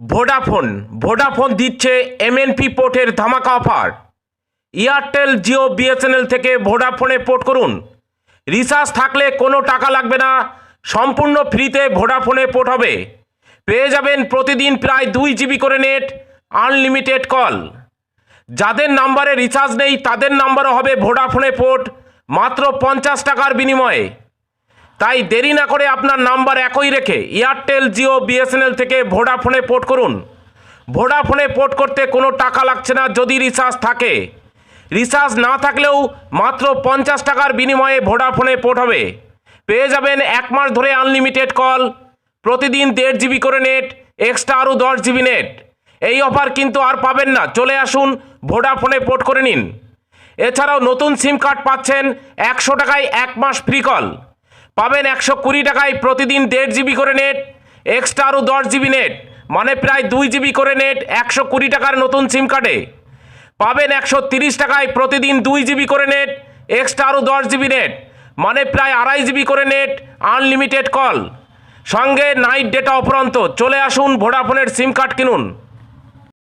Vodafone Vodafone দিচ্ছে MNP পোর্টের ধামাকা অফার এয়ারটেল জিও বিএসএনএল থেকে ভোডাফোনে পোর্ট করুন। রিচার্জ থাকলে কোনো টাকা লাগবে না, সম্পূর্ণ ফ্রিতে ভোডাফোনে পোর্ট হবে। পেয়ে যাবেন প্রতিদিন প্রায় দুই জিবি করে নেট আনলিমিটেড কল যাদের নাম্বারে রিচার্জ নেই, তাদের নাম্বারও হবে ভোডাফোনে পোর্ট মাত্র পঞ্চাশ টাকার বিনিময়ে। তাই দেরি না করে আপনার নাম্বার একই রেখে এয়ারটেল, জিও, বিএসএনএল থেকে ভোডাফোনে পোর্ট করুন। ভোডাফোনে পোর্ট করতে কোনো টাকা লাগছে না যদি রিচার্জ থাকে। রিচার্জ না থাকলেও মাত্র পঞ্চাশ টাকার বিনিময়ে ভোডাফোনে পোর্ট হবে। পেয়ে যাবেন এক মাস ধরে আনলিমিটেড কল, প্রতিদিন দেড় জিবি করে নেট, এক্সট্রা আরও দশ জিবি নেট। এই অফার কিন্তু আর পাবেন না, চলে আসুন ভোডাফোনে পোর্ট করে নিন। এছাড়াও নতুন সিম কার্ড পাচ্ছেন একশো টাকায় এক মাস ফ্রি কল। পাবেন একশো কুড়ি টাকায় প্রতিদিন দেড় জিবি করে নেট এক্সট্রা আরও দশ জিবি নেট মানে প্রায় দুই জিবি করে নেট, একশো কুড়ি টাকার নতুন সিম কার্ডে। পাবেন একশো তিরিশ টাকায় প্রতিদিন দুই জিবি করে নেট এক্সট্রা আরও দশ জিবি নেট মানে প্রায় আড়াই জিবি করে নেট আনলিমিটেড কল সঙ্গে নাইট ডেটা অপরন্ত চলে আসুন ভোডাফোনের সিম কার্ড কিনুন।